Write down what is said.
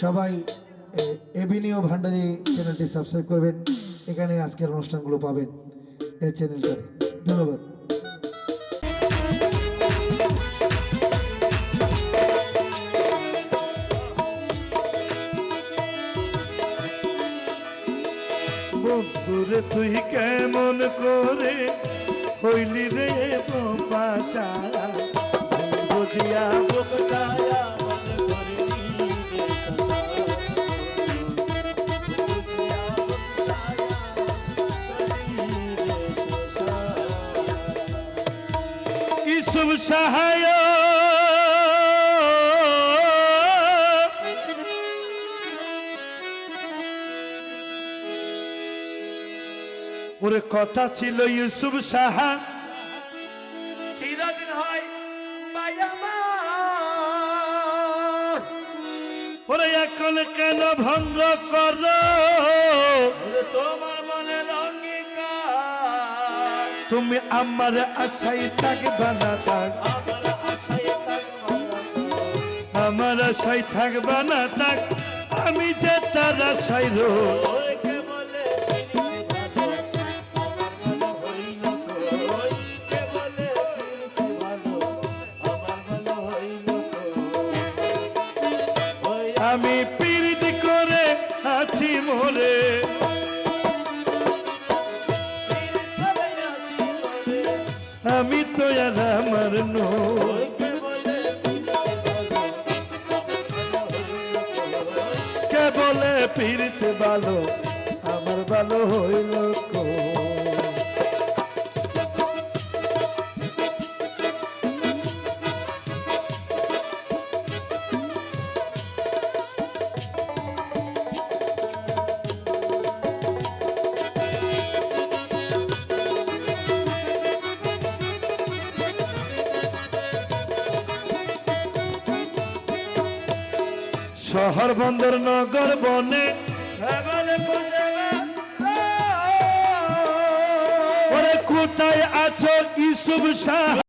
সবাই ভান্ডারি চ্যানেলটি সাবস্ক্রাইব করবেন। এখানে আজকের অনুষ্ঠানগুলো পাবেন এই চ্যানেলটাতে। ধন্যবাদ। তুই কেমন করে হইলি রে বাসা বুঝিয়া ইসুব সাহায়। ওরে কথা ছিল ইউসুফ সাহা ওরে এখন কেন ভঙ্গ কর? তোমার মনে তুমি আমার আশাই থাকবা না থাক। আমার আশাই থাকবা না থাক। আমি যে তার আশাই রো আমি পীড়িত করে আছি মোরে। আমি তো আর আমার নো ওই কে বলে পিরিতি ভালো আমার হইল কই কে বলে পীড়িত ভালো আমার ভালো হইল কো শহর বন্দর নগর বনে। ওরে কোথায় আছো ইসুব শাহ?